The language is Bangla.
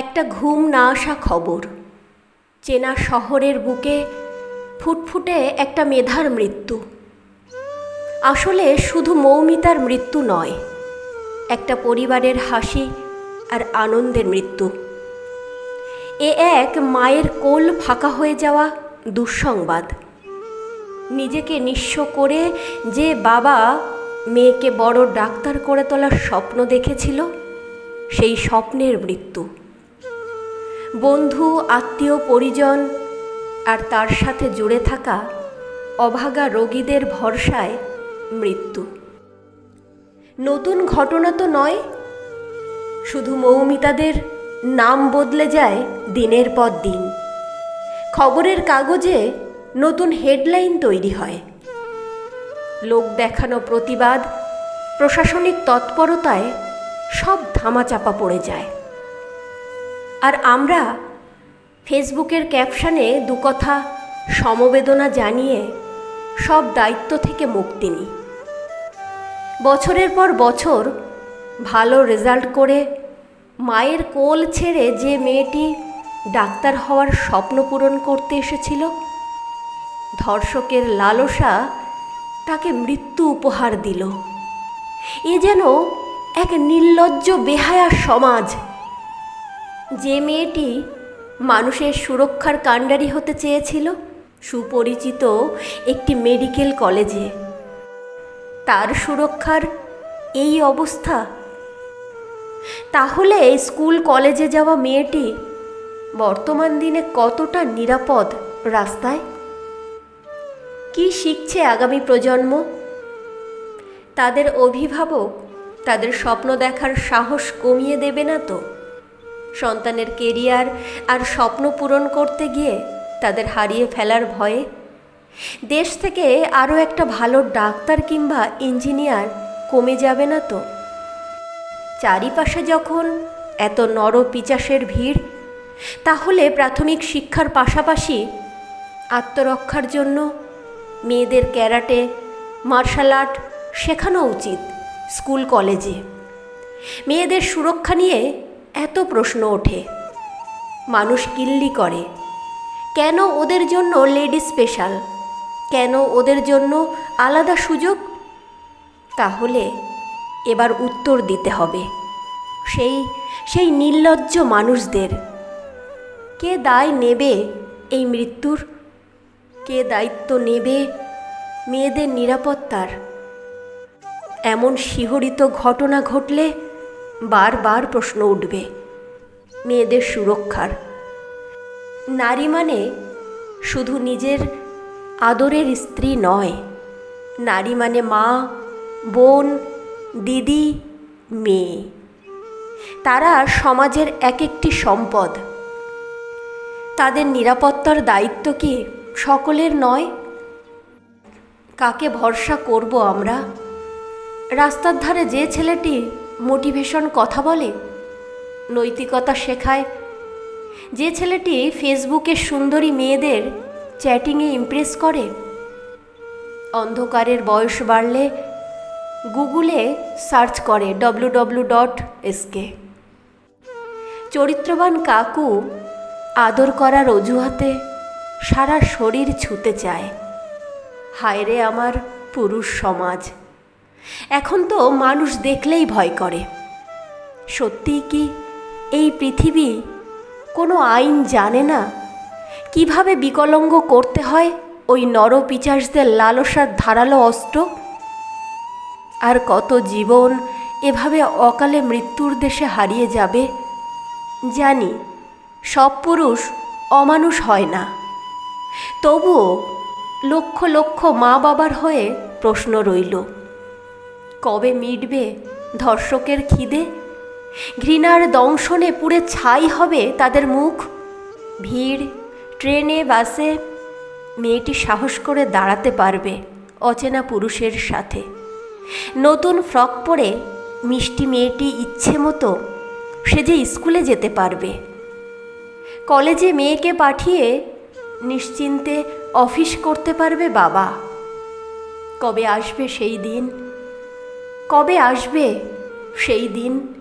একটা ঘুম না আসা খবর। চেনা শহরের বুকে ফুটফুটে একটা মেধার মৃত্যু। আসলে শুধু মৌমিতার মৃত্যু নয়, একটা পরিবারের হাসি আর আনন্দের মৃত্যু। এ এক মায়ের কোল ফাঁকা হয়ে যাওয়া দুঃসংবাদ। নিজেকে নিঃস্ব করে যে বাবা মেয়েকে বড় ডাক্তার করে তোলার স্বপ্ন দেখেছিল, সেই স্বপ্নের মৃত্যু। বন্ধু, আত্মীয়, পরিজন আর তার সাথে জুড়ে থাকা অভাগা রোগীদের ভরসায় মৃত্যু। নতুন ঘটনা তো নয়, শুধু মৌমিতাদের নাম বদলে যায় দিনের পর দিন। খবরের কাগজে নতুন হেডলাইন তৈরি হয়। লোক দেখানো প্রতিবাদ, প্রশাসনিক তৎপরতায় সব ধামাচাপা পড়ে যায়। আর আমরা ফেসবুকের ক্যাপশনে দুকথা সমবেদনা জানিয়ে সব দায়িত্ব থেকে মুক্তি নিই। বছরের পর বছর ভালো রেজাল্ট করে মায়ের কোল ছেড়ে যে মেয়েটি ডাক্তার হওয়ার স্বপ্ন পূরণ করতে এসেছিল, ধর্ষকের লালসা তাকে মৃত্যু উপহার দিল। এ যেন এক নির্লজ্জ বেহায়া সমাজ যে মেয়েটি মানুষের সুরক্ষার কাণ্ডারি হতে চেয়েছিল, সুপরিচিত একটি মেডিকেল কলেজে। তার সুরক্ষার এই অবস্থা? তাহলে স্কুল কলেজে যাওয়া মেয়েটি বর্তমান দিনে কতটা নিরাপদ রাস্তায়? কি শিখছে আগামী প্রজন্ম? তাদের অভিভাবক তাদের স্বপ্ন দেখার সাহস কমিয়ে দেবে না তো? সন্তানের কেরিয়ার আর স্বপ্ন পূরণ করতে গিয়ে তাদের হারিয়ে ফেলার ভয়ে। দেশ থেকে আরও একটা ভালো ডাক্তার কিংবা ইঞ্জিনিয়ার কমে যাবে না তো? চারিপাশে যখন এত নর পিচাসের ভিড়, তাহলে প্রাথমিক শিক্ষার পাশাপাশি আত্মরক্ষার জন্য মেয়েদের ক্যারাটে, মার্শাল আর্ট শেখানো উচিত স্কুল, কলেজে। মেয়েদের সুরক্ষা নিয়ে এত প্রশ্ন ওঠে। মানুষ কিল্লি করে, কেন ওদের জন্য লেডি স্পেশাল? কেন ওদের জন্য আলাদা সুযোগ? তাহলে এবার উত্তর দিতে হবে। সেই সেই নির্লজ্জ মানুষদের। কে দায় নেবে এই মৃত্যুর? কে দায়িত্ব নেবে মেয়েদের নিরাপত্তার? এমন শিহরিত ঘটনা ঘটলে বারবার প্রশ্ন উঠবে, মেয়েদের সুরক্ষার। নারী মানে শুধু নিজের আদরের স্ত্রী নয়, নারী মানে মা, বোন, দিদি, মেয়ে। তারা সমাজের এক একটি সম্পদ। তাদের নিরাপত্তার দায়িত্ব কি সকলের নয়? কাকে ভরসা করব আমরা? রাস্তার ধারে যে ছেলেটি মোটিভেশন কথা বলে? নৈতিকতা শেখায়? যে ছেলেটি ফেসবুকে সুন্দরী মেয়েদের চ্যাটিংয়ে ইমপ্রেস করে? অন্ধকারের বয়স বাড়লে গুগলে সার্চ করে ডব্লু ডব্লু ডট এসকে চরিত্রবান কাকু আদর করার অজুহাতে সারা শরীর ছুতে চায়। হায়রে আমার পুরুষ সমাজ। এখন তো মানুষ দেখলেই ভয় করে। সত্যিই কি এই পৃথিবী কোনো আইন জানে না? কীভাবে বিকলঙ্গ করতে হয় ওই নরপিচাসদের লালসার ধারালো অস্ত্র? আর কত জীবন এভাবে অকালে মৃত্যুর দেশে হারিয়ে যাবে? জানি, সব পুরুষ অমানুষ হয় না। তবুও লক্ষ লক্ষ মা বাবার হয়ে প্রশ্ন রইল। কবে মিটবে ধর্ষকের খিদে? ঘৃণার দংশনে পুড়ে ছাই হবে তাদের মুখ? ভিড়, ট্রেনে, বাসে মেয়েটি সাহস করে দাঁড়াতে পারবে অচেনা পুরুষের সাথে। নতুন ফ্রক পরে মিষ্টি মেয়েটি ইচ্ছে মতো সে যে স্কুলে যেতে পারবে। কলেজে মেয়েকে পাঠিয়ে নিশ্চিন্তে অফিস করতে পারবে বাবা। কবে আসবে সেই দিন? কবে আসবে? সেই দিন